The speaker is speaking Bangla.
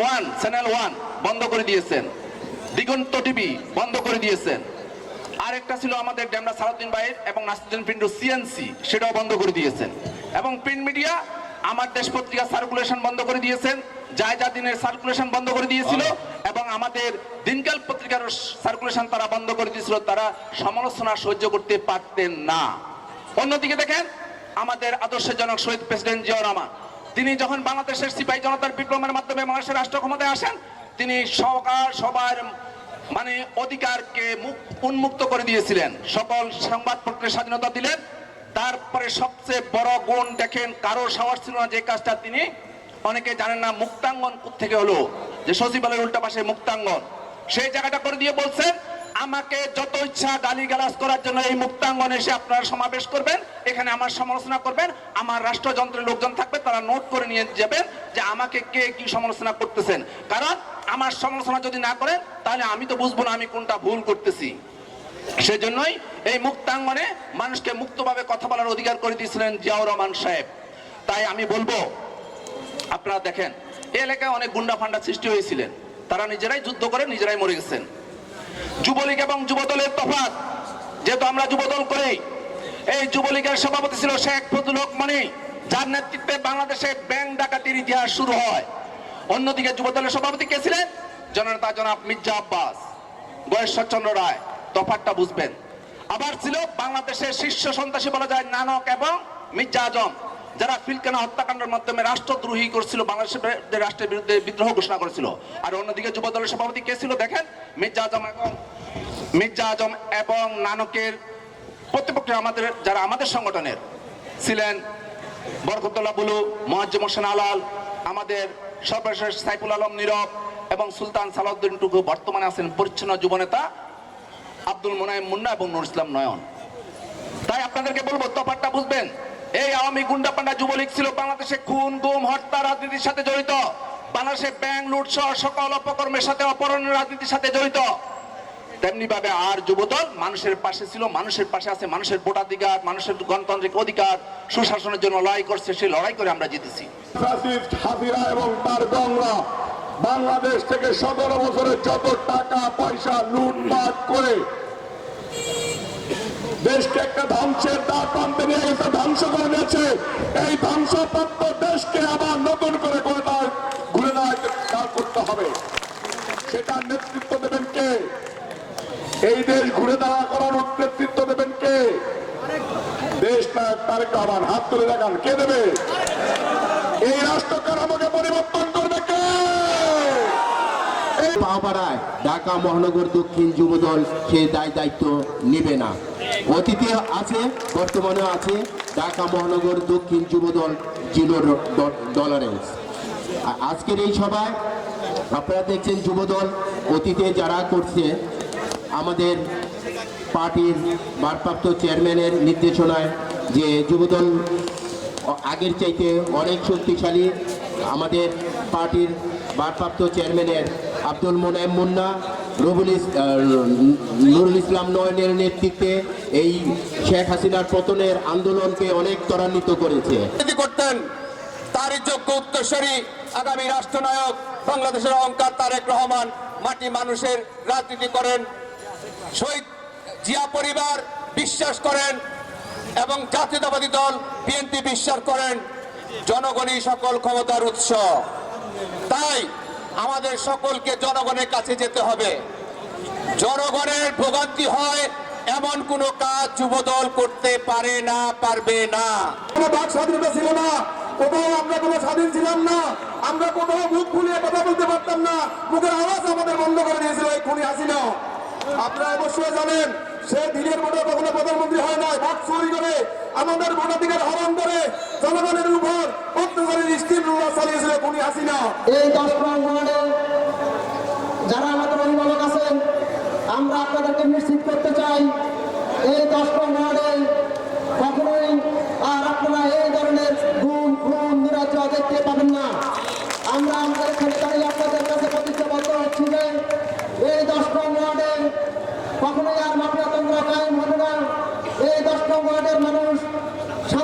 ওয়ান চ্যানেল ওয়ান বন্ধ করে দিয়েছেন। দিগন্ত টিভি বন্ধ করে দিয়েছেন। আরেকটা ছিল আমাদের ডেমরা সালাউদ্দিন ভাইয়ের এবং নাসিরুদ্দিন পিন্টু সিএনসি সেটাও বন্ধ করে দিয়েছেন। এবং প্রিন্ট মিডিয়া আমার দেশ পত্রিকা সার্কুলেশন বন্ধ করে দিয়েছেন। জায়জা দিনের সার্কুলেশন বন্ধ করে দিয়েছিল এবং আমাদের দিনকাল পত্রিকার সার্কুলেশন তারা বন্ধ করে দিয়েছিল। তারা সমালোচনা সহ্য করতে পারতেন না। অন্যদিকে দেখেন আমাদের আদর্শজনক শহীদ প্রেসিডেন্ট জিয়াউর রহমান। তিনি যখন বাংলাদেশের সিপাহী জনতার বিপ্লবের মাধ্যমে বাংলাদেশের রাষ্ট্র ক্ষমতায় আসেন, তিনি সরকার সবার মানে অধিকারকে মুখ, উন্মুক্ত করে দিয়েছিলেন। সকল সংবাদপত্রের স্বাধীনতা দিলেন। তারপরে সবচেয়ে বড় গুণ দেখেন, কারও সাহস ছিল না যে কাজটা তিনি, অনেকে জানেন না মুক্তাঙ্গন থেকে হলো, যে সচিবালয়ের উল্টা পাশে মুক্তাঙ্গন। সেই জায়গাটা করে দিয়ে বলছেন আমাকে যত ইচ্ছা গালি গালাজ করার জন্য এই মুক্তাঙ্গনে এসে আপনারা সমাবেশ করবেন, এখানে আমার সমালোচনা করবেন, আমার রাষ্ট্রযন্ত্রের লোকজন থাকবে, তারা নোট করে নিয়ে যাবেন যে আমাকে কে কি সমালোচনা করতেছেন। কারণ আমার সমালোচনা যদি না করেন, তাহলে আমি তো বুঝব না আমি কোনটা ভুল করতেছি। সেজন্যই এই মুক্তাঙ্গনে মানুষকে মুক্তভাবে কথা বলার অধিকার করে দিয়েছিলেন জিয়াউর রহমান সাহেব। তাই আমি বলব, আপনারা দেখেন, এই এলাকায় অনেক গুন্ডা ফান্ডা সৃষ্টি হয়েছিলেন। তারা নিজেরাই যুদ্ধ করে, নিজেরাই মরে গেছেন। যুবলীগ এবং যুবদলের তফাৎ, যেহেতু আমরা যুবদল করি, এই যুবলীগের সভাপতি ছিল শেখ ফজলুল হক মনি, যার নেতৃত্বে বাংলাদেশে ব্যাংক ডাকাতির ইতিহাস শুরু হয়। অন্যদিকে যুবদলের সভাপতি কে ছিলেন? জননেতা জনাব মির্জা আব্বাস। গয়েশ্বরচন্দ্র রায়, তফাৎটা বুঝবেন। আবার ছিল বাংলাদেশের শীর্ষ সন্ত্রাসী বলা যায় নানক এবং মির্জা আজম। যারা ফিলকানা হত্যাকাণ্ডের মাধ্যমে রাষ্ট্রদ্রোহী করছিল, বাংলাদেশের রাষ্ট্রের বিরুদ্ধে বিদ্রোহ ঘোষণা করেছিল। আর অন্যদিকে যুবদলের সভাপতি কে ছিল দেখেন? মির্জা আজম এবং মির্জা আজম এবং নানকের প্রতিপক্ষে আমাদের, যারা আমাদের সংগঠনের ছিলেন বরকতুল্লাহ বুলু মোয়াজ্জম হোসেন আলাল, আমাদের সর্বশেষ সাইফুল আলম নীরব এবং সুলতান সালাউদ্দিন টুকু বর্তমানে আছেন পরিচ্ছন্ন যুবনেতা আব্দুল মোনায়েম মুন্না এবং নুর ইসলাম নয়ন। তাই আপনাদেরকে বলব এই গুন্ডা পান্ডা যুবলীগ ছিল বাংলাদেশে খুন, গুম, হত্যা, রাজনীতির সাথে জড়িত। বাংলাদেশে ব্যাংক, লুট সহ সকল অপকর্মের সাথে অপহরণের রাজনীতির সাথে জড়িত। তেমনি ভাবে আর যুবদল মানুষের পাশে ছিল, মানুষের পাশে আছে, মানুষের ভোটাধিকার, মানুষের গণতান্ত্রিক অধিকার, সুশাসনের জন্য লড়াই করছে, সেই লড়াই করে আমরা জিতেছি। এবং তার বাংলাদেশ থেকে সতেরো বছরে যত টাকা, পয়সা, লুটপাট করে দেশকে একটা ধ্বংসের দ্বার প্রান্তে নিয়ে গেছে ধ্বংস করে দিয়েছে। এই ধ্বংসপ্রাপ্ত দেশকে আবার নতুন করে ঘুরে দাঁড় করতে হবে। সেটার নেতৃত্ব দেবেন কে? এই দেশ ঘুরে দাঁড়া করার নেতৃত্ব দেবেন কে? দেশ তারেক রহমান, হাত তুলে দেখান, কে দেবে? এই রাষ্ট্র কাঠামোকে পরিবর্তন পাওপাড়ায় ঢাকা মহানগর দক্ষিণ যুবদল সে দায় দায়িত্ব নেবে না। অতীতে আছে, বর্তমানেও আছে ঢাকা মহানগর দক্ষিণ যুবদল জিরো ডলারেন্স। আজকের এই সভায় আপনারা দেখছেন যুবদল অতীতে যারা করছে, আমাদের পার্টির ভারপ্রাপ্ত চেয়ারম্যানের নির্দেশনায় যে যুবদল আগের চাইতে অনেক শক্তিশালী আমাদের পার্টির ভারপ্রাপ্ত চেয়ারম্যানের আব্দুল মোনায়েম মুন্না রবুল নুরুল ইসলাম নয়নের নেতৃত্বে এই শেখ হাসিনার পতনের আন্দোলনকে অনেক ত্বরান্বিত করেছে। করতেন, তারই যোগ্য উত্তরসূরি আগামী রাষ্ট্রনায়ক বাংলাদেশের অহংকার তারেক রহমান মাটি মানুষের রাজনীতি করেন, শহীদ জিয়া পরিবার বিশ্বাস করেন এবং জাতীয়তাবাদী দল বিএনপি বিশ্বাস করেন, জনগণই সকল ক্ষমতার উৎস। তাই আমাদের সকলকে জনগণের কাছে যেতে হবে। জনগণের ভোগান্তি হয়, এমন কোনো কাজ যুবদল করতে পারে না, পারবে না। কোনো বাক স্বাধীনতা ছিল না, কোথাও আমরা কোনো স্বাধীন ছিলাম না, আমরা কোথাও মুখ খুলিয়ে কথা বলতে পারতাম না, মুখের আওয়াজ আমাদের বন্ধ করে দিয়েছিল এই খুনি হাসিনা। আপনারা অবশ্যই জানেন, সে দিনের মতো কখনো প্রধানমন্ত্রী হয় না ভোট চুরি করে আমাদের ভোটাধিকার হরণ করে জনগণের উপর চালিয়েছিল খুনি হাসিনা। এই দশ ওয়ার্ডে যারা আমাদের অভিভাবক আছেন, আমরা আপনাদেরকে নিশ্চিত করতে চাই